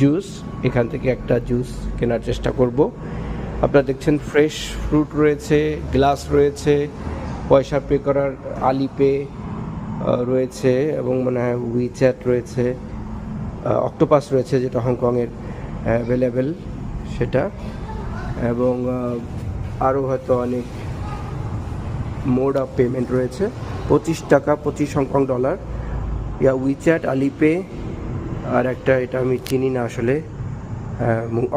Juice, এখান থেকে একটা জুস কেনার চেষ্টা করব। আপনারা দেখছেন ফ্রেশ ফ্রুট রয়েছে, গ্লাস রয়েছে, পয়সা পে করার আলি পে রয়েছে এবং মনে হয় উইচ্যাট রয়েছে অক্টোপাস রয়েছে যেটা হংকংয়ের অ্যাভেলেবেল সেটা। এবং আরও হয়তো অনেক মোড অফ পেমেন্ট রয়েছে। পঁচিশ টাকা, পঁচিশ হংকং ডলার ইয়া উইচ্যাট আলিপে আর একটা এটা আমি চিনি না আসলে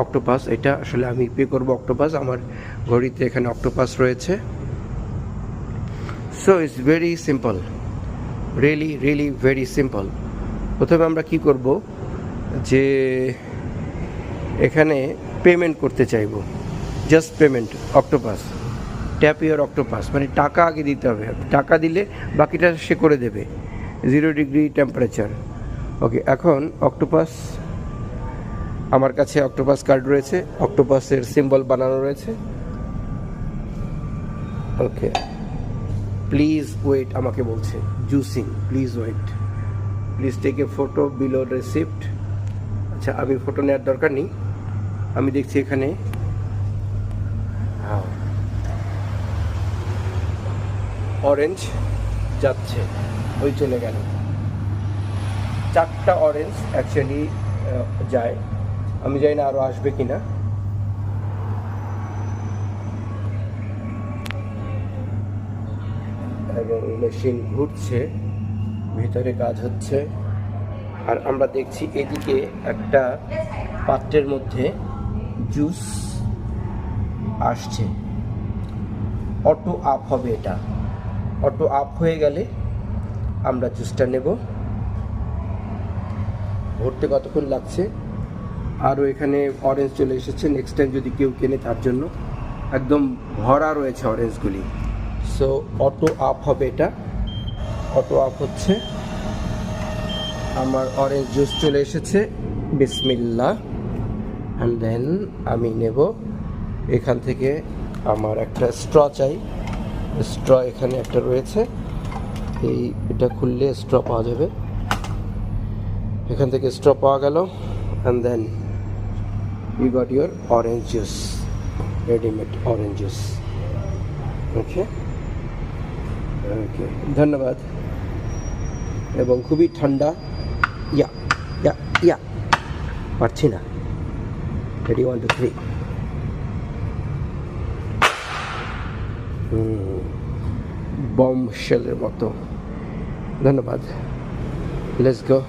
অক্টোপাস এটা আসলে আমি পে করব অক্টোপাস আমার ঘড়িতে এখানে অক্টোপাস রয়েছে। So it's very simple really really very simple প্রথমে আমরা কি করব? যে এখানে পেমেন্ট করতে চাইব। Just payment octopus tap here octopus মানে টাকা আগে দিতে হবে। টাকা দিলে বাকিটা সে করে দেবে। জিরো ডিগ্রি টেম্পারেচার ওকে এখন অক্টোপাস আমার কাছে অক্টোপাস কার্ড রয়েছে অক্টোপাসের সিম্বল বানানো রয়েছে। ওকে প্লিজ ওয়েট আমাকে বলছে juicing please wait please take a photo below receipt আচ্ছা আমি ফটো নেওয়ার দরকার নেই। আমি দেখছি এখানে। অরেঞ্জ যাচ্ছে, ওই চলে গেল। চারটা অরেঞ্জ অ্যাকচুয়ালি যায়। আমি জানি না আরও আসবে কি না এবং মেশিন ঘুরছে, ভিতরে কাজ হচ্ছে। আর আমরা দেখছি এদিকে একটা পাত্রের মধ্যে জুস আসছে। অটো আপ হবে এটা। অটো আপ হয়ে গেলে আমরা জুসটা নেব। ভরতে কতক্ষণ লাগছে? আরও এখানে অরেঞ্জ চলে এসেছে নেক্সট টাইম যদি কেউ কেনে তার জন্য। একদম ভরা রয়েছে অরেঞ্জগুলি সো অটো আপ হবে এটা। অটো আপ হচ্ছে। আমার অরেঞ্জ জুস চলে এসেছে। বিসমিল্লা অ্যান্ড দেন আমি নেব। এখান থেকে আমার একটা স্ট্র চাই। স্ট্র এখানে একটা রয়েছে। এই, এটা খুললে স্ট্র পাওয়া যাবে। এখান থেকে স্ট্র পাওয়া গেল and then you got your orange juice readymade orange juice okay okay ধন্যবাদ। এবং খুবই ঠান্ডা। ইয়া ইয়া ইয়া পারছি না। Ready one two three bomb শেলের মতো। ধন্যবাদ। Let's go